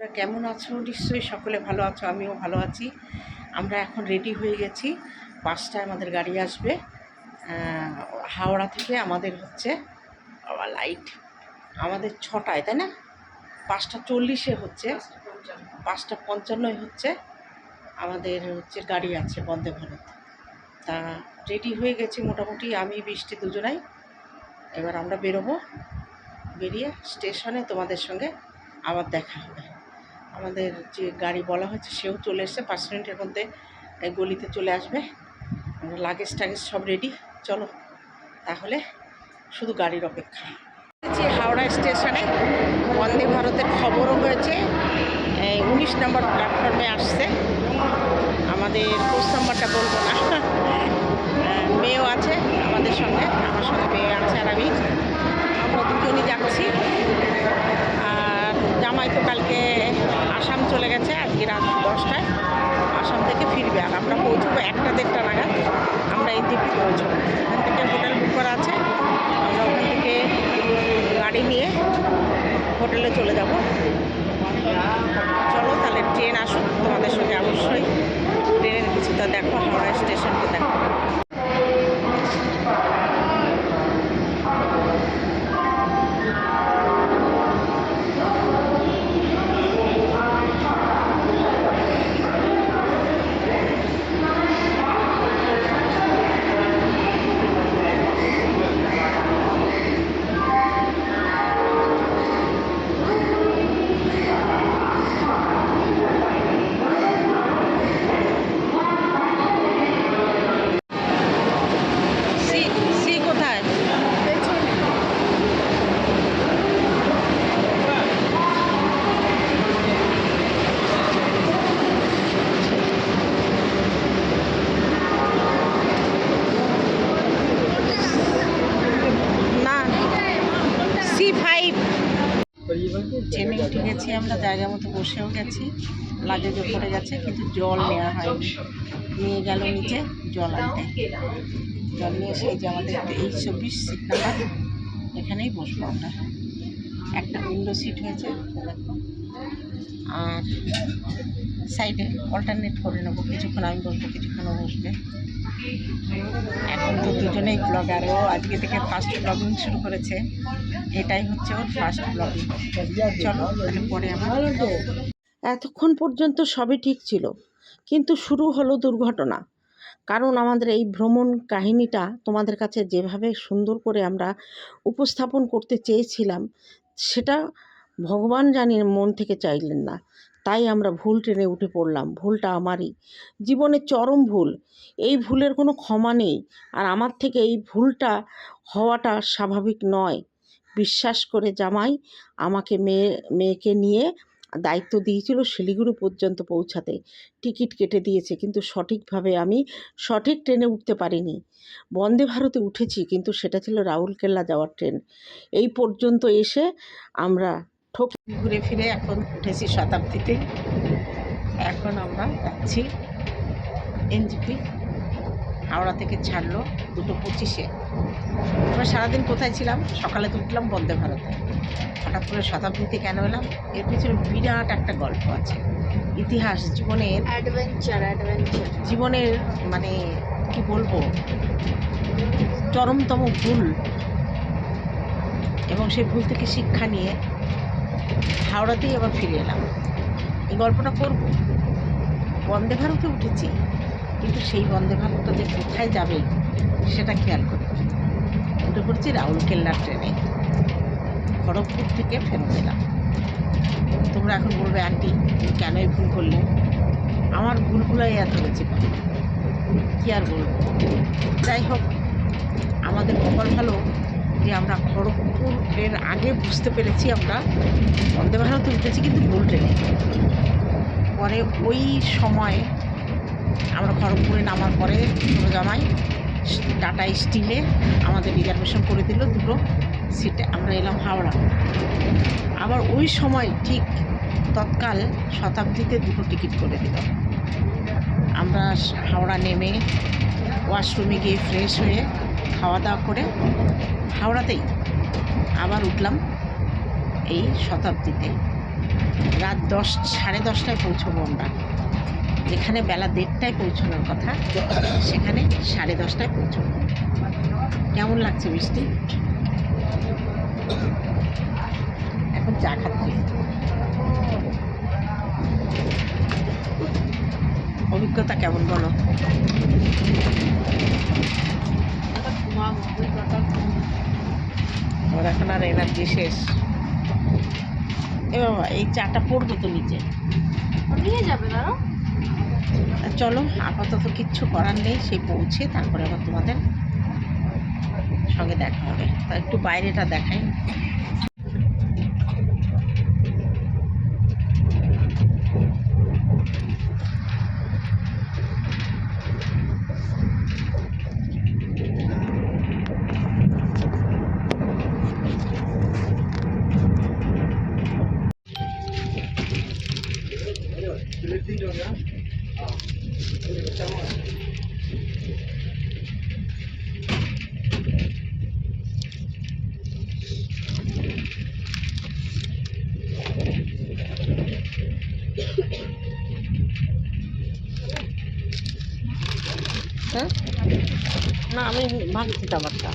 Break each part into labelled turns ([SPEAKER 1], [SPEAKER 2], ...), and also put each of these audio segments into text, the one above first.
[SPEAKER 1] তোমরা কেমন আছো? নিশ্চয়ই সকলে ভালো আছো, আমিও ভালো আছি। আমরা এখন রেডি হয়ে গেছি। পাঁচটায় আমাদের গাড়ি আসবে। হাওড়া থেকে আমাদের হচ্ছে লাইট আমাদের ছটায়, তাই না? পাঁচটা চল্লিশে হচ্ছে। পাঁচটা পঞ্চান্নয় হচ্ছে। আমাদের হচ্ছে গাড়ি আছে বন্দে ভারত। তা রেডি হয়ে গেছি মোটামুটি, আমি, বৃষ্টি দুজনাই। এবার আমরা বেরোবো। বেরিয়ে স্টেশনে তোমাদের সঙ্গে আবার দেখা হবে। আমাদের যে গাড়ি বলা হয়েছে, সেও চলে এসছে। পাঁচ মিনিটের মধ্যে গলিতে চলে আসবে। আমরা লাগেজ টাগেজ সব রেডি চলো, তাহলে শুধু গাড়ির অপেক্ষা। যে হাওড়া স্টেশনে বন্দে ভারতের খবরও হয়েছে। উনিশ নম্বর প্ল্যাটফর্মে আসছে। আমাদের কোচ নাম্বারটা বলব না। মেয়েও আছে আমাদের সঙ্গে, আমার সঙ্গে মেয়ে আছে আর আমি। আমরা দুজনই যাচ্ছি। জামাই তো কালকে আসাম চলে গেছে, আজকে রাত দশটায়। আসাম থেকে ফিরবে আর আমরা পৌঁছবো একটা দেড়টা নাগাদ। আমরা এই দিকে পৌঁছবো। এখান থেকে হোটেল বুক করা আছে। আমরা ওখান থেকে গাড়ি নিয়ে হোটেলে চলে যাব। চলো তাহলে ট্রেন আসুক তোমাদের সঙ্গে অবশ্যই। ট্রেনের কিছুটা দেখো, হাওড়া স্টেশনটা দেখো। ট্রেনে উঠে গেছি আমরা, জায়গা মতো বসেও গেছি। লাগেজও পড়ে গেছে, কিন্তু জল নেওয়া হয়নি। নিয়ে গেল নিচে জল আনতে। জল নিয়ে এসে এই যে আমাদের তেইশ চব্বিশ সিট নাম্বার, এখানেই বসবো আমরা। একটা উইন্ডো সিট হয়েছে, আর সাইডে অল্টারনেট করে নেব। কিছুক্ষণ আমি বসবো কিছুক্ষণ বসবে। এখন তো দুজনেই ব্লগার ও আজকে থেকে ফার্স্ট ব্লগিং শুরু করেছে। এটাই হচ্ছে ওর ফার্স্ট ব্লগিং চলো, তাহলে পরে আমার এতক্ষণ পর্যন্ত সবই ঠিক ছিল, কিন্তু শুরু হলো দুর্ঘটনা। কারণ আমাদের এই ভ্রমণ কাহিনীটা তোমাদের কাছে যেভাবে সুন্দর করে আমরা উপস্থাপন করতে চেয়েছিলাম, সেটা ভগবান জানি মন থেকে চাইলেন না। তাই আমরা ভুল ট্রেনে উঠে পড়লাম। ভুলটা আমারই। জীবনের চরম ভুল। এই ভুলের কোনো ক্ষমা নেই। আর আমার থেকে এই ভুলটা হওয়াটা স্বাভাবিক নয়। বিশ্বাস করে জামাই আমাকে মেয়ে, মেয়েকে নিয়ে দায়িত্ব দিয়েছিল শিলিগুড়ি পর্যন্ত পৌঁছাতে। টিকিট কেটে দিয়েছে। কিন্তু সঠিকভাবে আমি সঠিক ট্রেনে উঠতে পারিনি। বন্দে ভারতে উঠেছি, কিন্তু সেটা ছিল রাউরকেল্লা যাওয়ার ট্রেন। এই পর্যন্ত এসে আমরা ঠকে ঘুরে ফিরে এখন উঠেছি শতাব্দীতে। এখন আমরা যাচ্ছি এনজিপি হাওড়া থেকে ছাড়লো দুটো পঁচিশে। আমরা সারাদিন কোথায় ছিলাম? সকালে তো উঠলাম বন্দে ভারতে। হঠাৎ করে শতাব্দীতে কেন এলাম? এর পিছনে বিরাট একটা গল্প আছে। ইতিহাস জীবনের
[SPEAKER 2] অ্যাডভেঞ্চার অ্যাডভেঞ্চার
[SPEAKER 1] জীবনের মানে কি বলব? চরমতম ভুল। এবং সেই ভুল থেকে শিক্ষা নিয়ে হাওড়াতেই আবার ফিরে এলাম। এই গল্পটা করব। বন্দে ভারতে উঠেছি, কিন্তু সেই বন্দে ভারতটা যে কোথায় যাবে সেটা খেয়াল হবে। উঠে পড়ছি রাউরকেল্লার ট্রেনে। খড়গপুর থেকে ফেরত এলাম। তোমরা এখন বলবে, আন্টি, তুমি কেন এই ভুল করলে? আমার ভুলগুলোই এত হয়েছে কী আর বলব? যাই হোক, আমাদের কপাল ভালো। যে আমরা খড়গপুরের আগে বুঝতে পেরেছি, আমরা বন্দে ভারত উঠেছি কিন্তু ভুল ট্রেনে। পরে ওই সময় আমরা খড়গপুরে নামার পরে জামাই টাটা স্টিলে আমাদের রিজার্ভেশন করে দিল দুটো সিটে। আমরা এলাম হাওড়া। আবার ওই সময় ঠিক তৎকাল শতাব্দীতে দুটো টিকিট করে দিল। আমরা হাওড়া নেমে ওয়াশরুমে গিয়ে ফ্রেশ হয়ে খাওয়া দাওয়া করে হাওড়াতেই আবার উঠলাম এই শতাব্দীতে। রাত দশ, সাড়ে দশটায় পৌঁছবো আমরা। যেখানে বেলা দেড়টায় পৌঁছানোর কথা, সেখানে সাড়ে দশটায় পৌঁছবো। কেমন লাগছে বৃষ্টি? এখন চা খাচ্ছি। অভিজ্ঞতা কেমন বলো? ওর এখন আর এনার্জি শেষ। এ বাবা এই চাটা পড়বে তো নিচে।
[SPEAKER 2] নিয়ে যাবে দাঁড়াও।
[SPEAKER 1] চলো আপাতত কিচ্ছু করার নেই সে পৌঁছে তারপরে আবার তোমাদের সঙ্গে দেখা হবে। তা একটু বাইরেটা দেখাই। আমি ভাবছি খাবারটা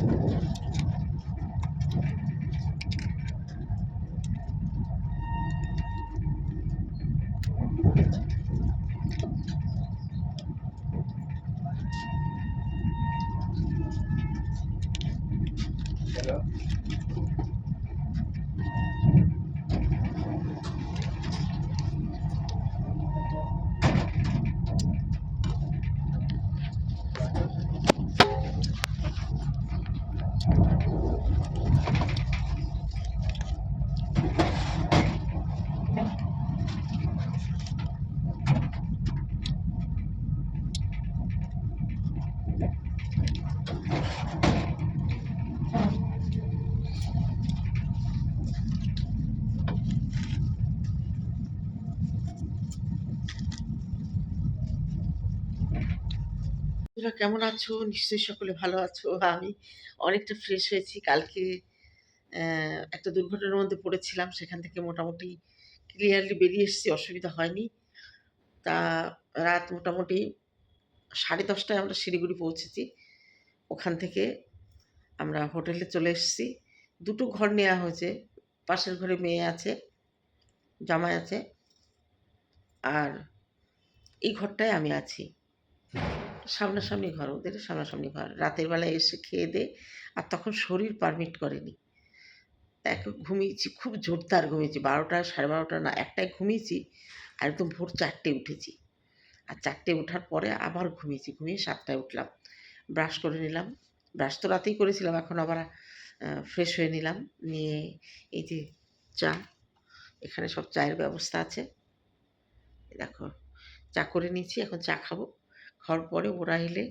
[SPEAKER 1] Thank you. তোমরা কেমন আছো? নিশ্চয়ই সকলে ভালো আছো। আমি অনেকটা ফ্রেশ হয়েছি। কালকে একটা দুর্ঘটনার মধ্যে পড়েছিলাম। সেখান থেকে মোটামুটি ক্লিয়ারলি বেরিয়ে এসেছি, অসুবিধা হয়নি। তা রাত মোটামুটি সাড়ে দশটায় আমরা শিলিগুড়ি পৌঁছেছি। ওখান থেকে আমরা হোটেলে চলে এসেছি। দুটো ঘর নেওয়া হয়েছে। পাশের ঘরে মেয়ে আছে, জামাই আছে। আর এই ঘরটায় আমি আছি। সামনাসামনি ঘর, ওদের সামনাসামনি ঘর। রাতের বেলায় এসে খেয়ে দে, আর তখন শরীর পারমিট করেনি এক ঘুমিয়েছি, খুব জোরদার ঘুমিয়েছি, বারোটা, সাড়ে বারোটা না, একটায় ঘুমিয়েছি, আর একদম ভোর চারটে উঠেছি। আর চারটে ওঠার পরে আবার ঘুমিয়েছি, ঘুমিয়ে সাতটায় উঠলাম। ব্রাশ করে নিলাম। ব্রাশ তো রাতেই করেছিলাম, এখন আবার ফ্রেশ হয়ে নিলাম। নিয়ে এই যে চা, এখানে সব চায়ের ব্যবস্থা আছে। দেখো, চা করে নিয়েছি, এখন চা খাব। খাওয়ার পরে ওরা এলে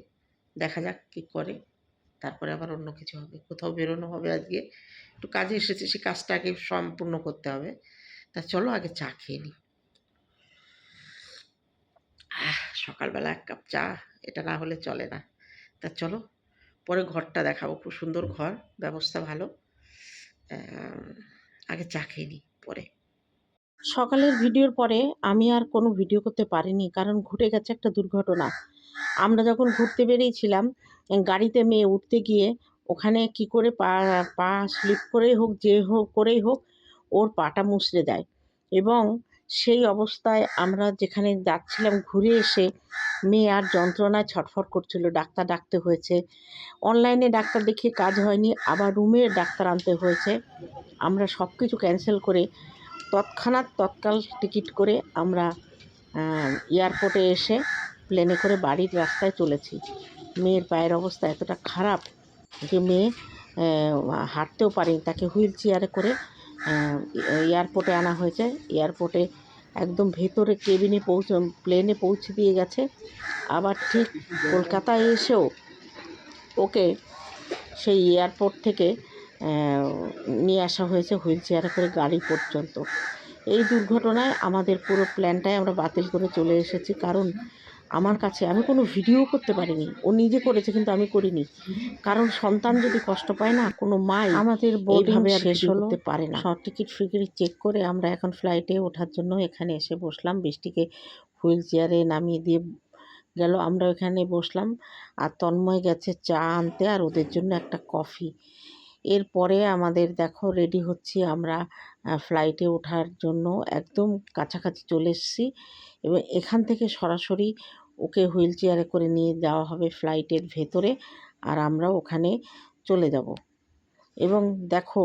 [SPEAKER 1] দেখা যাক কী করে। তারপরে আবার অন্য কিছু হবে। কোথাও বেরোনো হবে আজকে। একটু কাজে এসেছে, সে কাজটা আগে সম্পূর্ণ করতে হবে। তা চলো আগে চা খেয়ে নিই সকালবেলা এক কাপ চা, এটা না হলে চলে না। তা চলো, পরে ঘরটা দেখাবো। খুব সুন্দর ঘর, ব্যবস্থা ভালো। আগে চা খেয়ে নিই পরে। সকালের ভিডিওর পরে আমি আর কোনো ভিডিও করতে পারিনি, কারণ ঘটে গেছে একটা দুর্ঘটনা। আমরা যখন ঘুরতে বেরিয়েছিলাম গাড়িতে মেয়ে উঠতে গিয়ে ওখানে কি করে পা পা স্লিপ করেই হোক, যে হোক, করেই হোক, ওর পাটা মুচড়ে দেয়। এবং সেই অবস্থায় আমরা যেখানে যাচ্ছিলাম ঘুরে এসে মেয়ে আর যন্ত্রণায় ছটফট করছিল। ডাক্তার ডাকতে হয়েছে। অনলাইনে ডাক্তার দেখিয়ে কাজ হয়নি, আবার রুমে ডাক্তার আনতে হয়েছে। আমরা সব কিছু ক্যান্সেল করে তৎক্ষণাৎ তৎকাল টিকিট করে আমরা এয়ারপোর্টে এসে প্লেনে করে বাড়ির রাস্তায় চলেছি। মেয়ের পায়ের অবস্থা এতটা খারাপ যে মেয়ে হাঁটতেও পারেনি। তাকে হুইল চেয়ারে করে এয়ারপোর্টে আনা হয়েছে। এয়ারপোর্টে একদম ভেতরে কেবিনে পৌঁছে, প্লেনে পৌঁছে দিয়ে গেছে। আবার ঠিক কলকাতায় এসেও ওকে সেই এয়ারপোর্ট থেকে নিয়ে আসা হয়েছে হুইল চেয়ারে করে গাড়ি পর্যন্ত। এই দুর্ঘটনায় আমাদের পুরো প্ল্যানটাই আমরা বাতিল করে চলে এসেছি। কারণ আমার কাছে আমি কোনো ভিডিও করতে পারিনি। ও নিজে করেছে কিন্তু আমি করিনি। কারণ সন্তান যদি কষ্ট পায় না কোনো মাই আমাদের আর শেষ হতে পারে না। সব টিকিট ফিকিট চেক করে আমরা এখন ফ্লাইটে ওঠার জন্য এখানে এসে বসলাম। বৃষ্টিকে হুইল চেয়ারে নামিয়ে দিয়ে গেল। আমরা ওখানে বসলাম আর তন্ময় গেছে চা আনতে আর ওদের জন্য একটা কফি এরপরে আমাদের দেখো রেডি হচ্ছি আমরা ফ্লাইটে ওঠার জন্য। একদম কাছাকাছি চলে এসেছি। এবং এখান থেকে সরাসরি ওকে হুইল চেয়ারে করে নিয়ে যাওয়া হবে ফ্লাইটের ভেতরে আর আমরা ওখানে চলে যাব। এবং দেখো,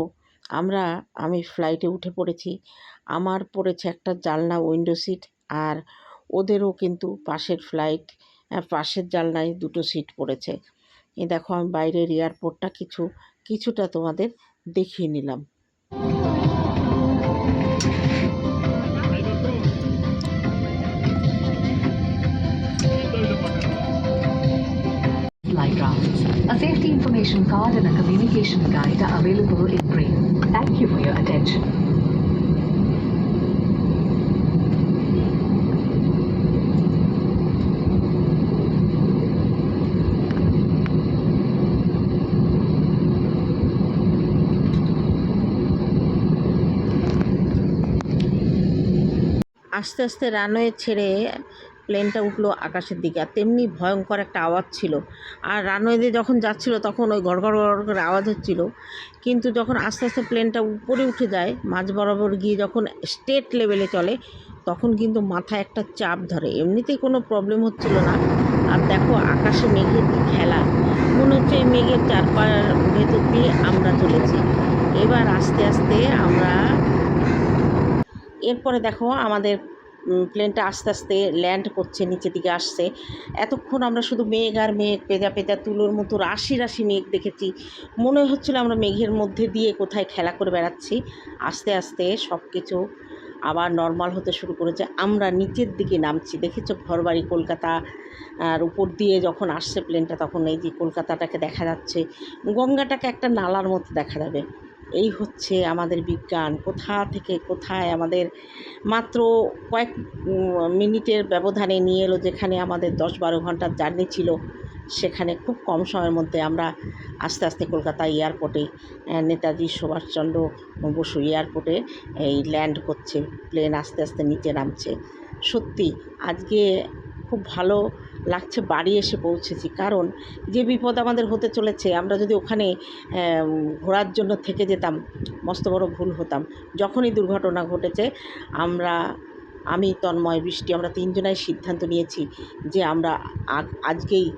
[SPEAKER 1] আমরা, আমি ফ্লাইটে উঠে পড়েছি, আমার পড়েছে একটা জানলা উইন্ডো সিট আর ওদেরও কিন্তু পাশের ফ্লাইট পাশের জানলায় দুটো সিট পড়েছে। এই দেখো, আমি বাইরের এয়ারপোর্টটা কিছু, কিছুটা তোমাদের দেখিয়ে নিলাম।
[SPEAKER 3] Safety information card and a communication guide are available in Braille. Thank you for your attention.
[SPEAKER 1] আস্তে আস্তে রানওয়ে ছেড়ে প্লেনটা উঠল আকাশের দিকে, আর তেমনি ভয়ঙ্কর একটা আওয়াজ ছিল। আর রানওয়ে দিয়ে যখন যাচ্ছিল তখন ওই গড় গড় করে আওয়াজ হচ্ছিল। কিন্তু যখন আস্তে আস্তে প্লেনটা উপরে উঠে যায়, মাঝ বরাবর গিয়ে যখন স্টেট লেভেলে চলে, তখন কিন্তু মাথায় একটা চাপ ধরে। এমনিতেই কোনো প্রবলেম হচ্ছিল না। আর দেখো আকাশে মেঘের কি খেলা। মনে হচ্ছে এই মেঘের চারপার ভেতর দিয়ে আমরা চলেছি। এবার আস্তে আস্তে আমরা এরপরে দেখো আমাদের প্লেনটা আস্তে আস্তে ল্যান্ড করছে, নিচের দিকে আসছে। এতক্ষণ আমরা শুধু মেঘ আর মেঘ পেঁজা পেঁজা তুলোর মতো রাশি রাশি মেঘ দেখেছি। মনে হচ্ছিল আমরা মেঘের মধ্যে দিয়ে কোথায় খেলা করে বেড়াচ্ছি। আস্তে আস্তে সব কিছু আবার নর্মাল হতে শুরু করেছে। আমরা নিচের দিকে নামছি। দেখেছ ঘরবাড়ি কলকাতা, আর উপর দিয়ে যখন আসছে প্লেনটা তখন এই যে কলকাতাটাকে দেখা যাচ্ছে, গঙ্গাটাকে একটা নালার মতো দেখা যাবে। এই হচ্ছে আমাদের বিজ্ঞান। কোথা থেকে কোথায় আমাদের মাত্র কয়েক মিনিটের ব্যবধানে নিয়ে এলো, যেখানে আমাদের দশ বারো ঘণ্টার জার্নি ছিল, সেখানে খুব কম সময়ের মধ্যে আমরা আস্তে আস্তে কলকাতা এয়ারপোর্টে নেতাজি সুভাষচন্দ্র বসু এয়ারপোর্টে এই ল্যান্ড করছে, প্লেন আস্তে আস্তে নিচে নামছে। সত্যি, আজকে খুব ভালো লাগছে বাড়ি এসে পৌঁছেছি। কারণ যে বিপদ আমাদের হতে চলেছে, আমরা যদি ওখানে ঘোরার জন্য থেকে যেতাম, মস্ত বড় ভুল হতাম। যখনই দুর্ঘটনা ঘটেছে, আমরা, আমি, তন্ময়, বৃষ্টি, আমরা তিনজনাই সিদ্ধান্ত নিয়েছি যে আমরা আজকেই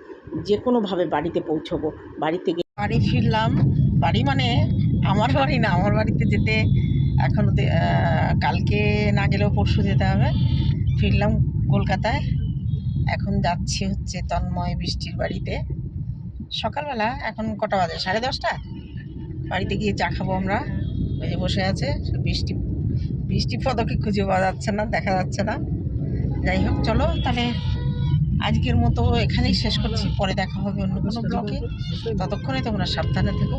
[SPEAKER 1] যে কোনোভাবে বাড়িতে পৌঁছবো। বাড়িতে গিয়ে বাড়ি ফিরলাম। বাড়ি মানে আমার বাড়ি না, আমার বাড়িতে যেতে এখনও কালকে না গেলেও পরশু যেতে হবে। ফিরলাম কলকাতায়। এখন যাচ্ছি হচ্ছে তন্ময় বৃষ্টির বাড়িতে। সকালবেলা এখন কটা বাজে? সাড়ে দশটা? বাড়িতে গিয়ে চা খাব আমরা। ওই যে বসে আছে বৃষ্টি বৃষ্টি পদকে খুঁজে পাওয়া যাচ্ছে না দেখা যাচ্ছে না। যাই হোক চলো তাহলে আজকের মতো এখানেই শেষ করছি। পরে দেখা হবে অন্য কোনো ব্লগে ততক্ষণে তোমরা সাবধানে থেকো।